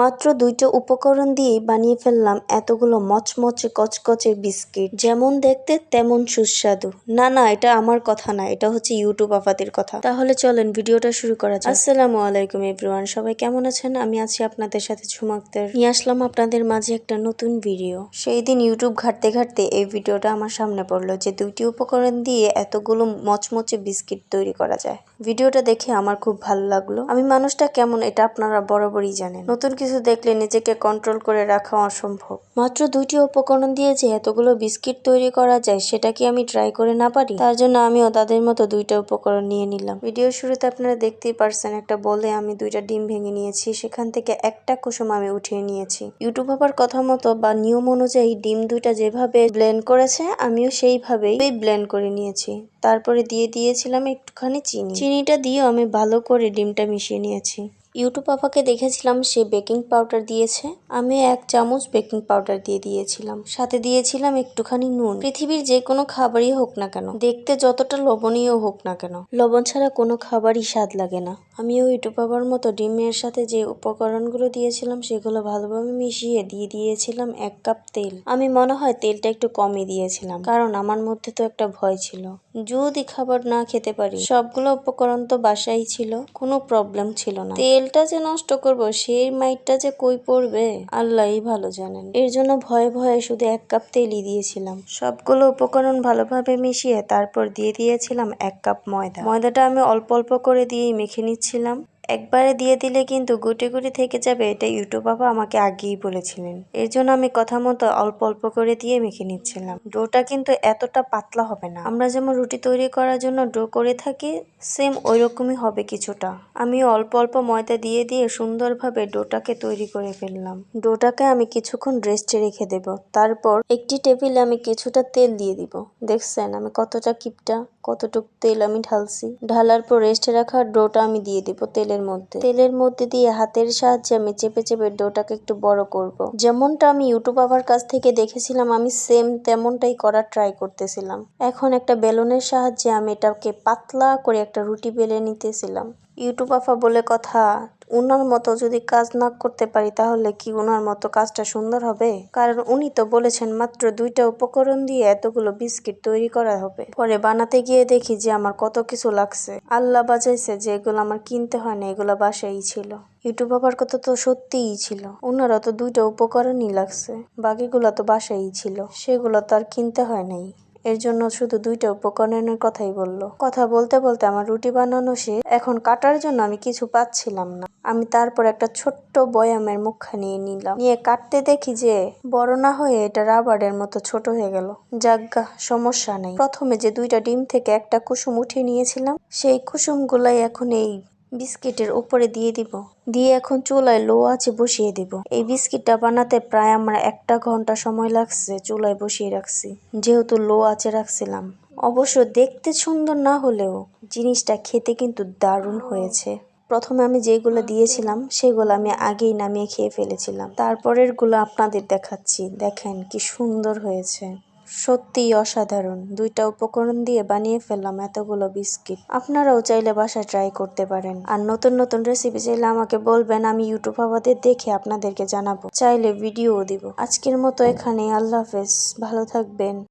মাত্র দুইটা উপকরণ দিয়েই বানিয়ে ফেললাম এতগুলো মচমচে কচকচে বিস্কিট। যেমন দেখতে তেমন সুস্বাদু। না না, এটা আমার কথা না, এটা হচ্ছে ইউটিউব আপাদের কথা। তাহলে চলেন ভিডিওটা শুরু করা যাক। আসসালামু আলাইকুম এভরিওয়ান, সবাই কেমন আছেন? আমি আছি আপনাদের সাথে ঝুমাকদের নিয়ে আসলাম আপনাদের মাঝে একটা নতুন ভিডিও। সেই দিন ইউটিউব ঘাটতে ঘাটতে এই ভিডিওটা আমার সামনে পড়ল যে দুইটি উপকরণ দিয়ে এতগুলো মচমচে বিস্কিট তৈরি করা যায়। ভিডিওটা দেখে আমার খুব ভালো লাগল। আমি মানুষটা কেমন এটা আপনারা বরাবরই জানেন। নতুন কিছু দেখলে নিজেকে কন্ট্রোল করে রাখা অসম্ভব। মাত্র দুইটি উপকরণ দিয়ে যে এতগুলো বিস্কিট তৈরি করা যায়, সেটা কি আমি ট্রাই করে না পারি? তার জন্য আমিও তাদের মতো দুইটা উপকরণ নিয়ে নিলাম। ভিডিওর শুরুতে আপনারা দেখতেই পারছেন একটা বলে আমি দুইটা ডিম ভেঙে নিয়েছি। সেখান থেকে একটা কুসুম আমি উঠিয়ে নিয়েছি। ইউটিউব আবার কথা মতো বা নিয়ম অনুযায়ী ডিম দুইটা যেভাবে ব্লেন্ড করেছে, আমিও সেইভাবেই ব্লেন্ড করে নিয়েছি। তারপরে দিয়ে দিয়েছিলাম একটুখানি চিনি। চিনিটা দিয়েও আমি ভালো করে ডিমটা মিশিয়ে নিয়েছি। ইউটিউব আপাকে দেখেছিলাম, সে বেকিং পাউডার দিয়েছে। আমি এক চামচ বেকিং পাউডার দিয়ে দিয়েছিলাম। সাথে দিয়েছিলাম একটুখানি নুন। পৃথিবীর যে কোনো খাবারই হোক না কেন, দেখতে যতটা লবণীয় হোক না কেন, লবণ ছাড়া কোনো খাবারই স্বাদ লাগে না। আমিও ইউটিউব আবার মতো ডিমের সাথে যে উপকরণগুলো দিয়েছিলাম, সেগুলো ভালোভাবে মিশিয়ে দিয়ে দিয়েছিলাম এক কাপ তেল। আমি মনে হয় তেলটা একটু কমই দিয়েছিলাম, কারণ আমার মধ্যে তো একটা ভয় ছিল। যদি খাবার না খেতে পারি, সবগুলো উপকরণ তো বাসাই ছিল, কোনো প্রবলেম ছিল না। তেলটা যে নষ্ট করব, সেই মাইটটা যে কই পড়বে, আল্লাহই ভালো জানেন। এর জন্য ভয়ে ভয়ে শুধু এক কাপ তেলই দিয়েছিলাম। সবগুলো উপকরণ ভালোভাবে মিশিয়ে তারপর দিয়ে দিয়েছিলাম এক কাপ ময়দা। ময়দাটা আমি অল্প অল্প করে দিয়েই মেখে নিচ্ছিলাম একবারে দিয়ে দিলে কিন্তু গুটি গুটি থেকে যাবে, এটা ইউটিউব বাবা আমাকে আগেই বলেছিলেন। এর জন্য আমি কথা মতো অল্প অল্প করে দিয়ে মেখে নিচ্ছিলাম। ডোটা কিন্তু এতটা পাতলা হবে না। আমরা যেমন রুটি তৈরি করার জন্য ডো করে থাকি, সেম ওই রকমই হবে কিছুটা। আমি অল্প অল্প ময়দা দিয়ে দিয়ে সুন্দরভাবে ডোটাকে তৈরি করে ফেললাম। ডোটাকে আমি কিছুক্ষণ রেস্টে রেখে দেব। তারপর একটি টেবিলে আমি কিছুটা তেল দিয়ে দিব। দেখছেন আমি কতটা কিপটা, কতটুক তেল আমি ঢালছি। ঢালার পর রেস্টে রাখা ডোটা আমি দিয়ে দিব তেলের মধ্যে। তেলের মধ্যে দিয়ে হাতের সাহায্যে আমি চেপে চেপে ডোটাকে একটু বড় করব। যেমনটা আমি ইউটিউব আবার কাছ থেকে দেখেছিলাম, আমি সেম তেমনটাই করার ট্রাই করতেছিলাম। এখন একটা বেলুনের সাহায্যে আমি এটাকে পাতলা করে একটা রুটি বেলে নিতেছিলাম। ইউটিউব আফা বলে, কথা উনার মতো যদি কাজ না করতে পারি, তাহলে কি উনার মতো কাজটা সুন্দর হবে? কারণ উনি তো বলেছেন মাত্র দুইটা উপকরণ দিয়ে এতগুলো বিস্কিট তৈরি করা হবে। পরে বানাতে গিয়ে দেখি যে আমার কত কিছু লাগছে। আল্লাহ বাজাইছে যে এগুলো আমার কিনতে হয় না, এগুলো বাসাই ছিল। ইউটিউব আবার কত তো সত্যিই ছিল। ওনারা তো দুইটা উপকরণই লাগছে, বাকিগুলো তো বাসাই ছিল। সেগুলো তো আর কিনতে হয় নাই। এর জন্য শুধু দুইটা উপকরণের কথাই বলল। কথা বলতে বলতে আমার রুটি বানানো শেষ। এখন কাটার জন্য আমি কিছু পাচ্ছিলাম না। আমি তারপর একটা ছোট্ট বয়ামের মুখা নিয়ে নিলাম। নিয়ে কাটতে দেখি যে বড় না হয়ে এটা রাবারের মতো ছোট হয়ে গেল। যাজ্ঞা সমস্যা নেই। প্রথমে যে দুইটা ডিম থেকে একটা কুসুম উঠিয়ে নিয়েছিলাম, সেই কুসুমগুলাই এখন এই বিস্কিটের উপরে দিয়ে দিব। দিয়ে এখন চুলায় লো আছে বসিয়ে দিব। এই বিস্কিটটা বানাতে প্রায় আমার একটা ঘণ্টা সময় লাগছে চুলায় বসিয়ে রাখছি। যেহেতু লো আছে রাখছিলাম। অবশ্য দেখতে সুন্দর না হলেও জিনিসটা খেতে কিন্তু দারুণ হয়েছে। প্রথমে আমি যেগুলো দিয়েছিলাম, সেগুলো আমি আগেই নামিয়ে খেয়ে ফেলেছিলাম। তারপরেরগুলো আপনাদের দেখাচ্ছি। দেখেন কি সুন্দর হয়েছে। সত্যিই অসাধারণ। দুইটা উপকরণ দিয়ে বানিয়ে ফেললাম এতগুলো বিস্কিট। আপনারাও চাইলে বাসায় ট্রাই করতে পারেন। আর নতুন নতুন রেসিপি চাইলে আমাকে বলবেন, আমি ইউটিউব আমাদের দেখে আপনাদেরকে জানাব। চাইলে ভিডিও দিব। আজকের মতো এখানে আল্লাহ হাফেজ। ভালো থাকবেন।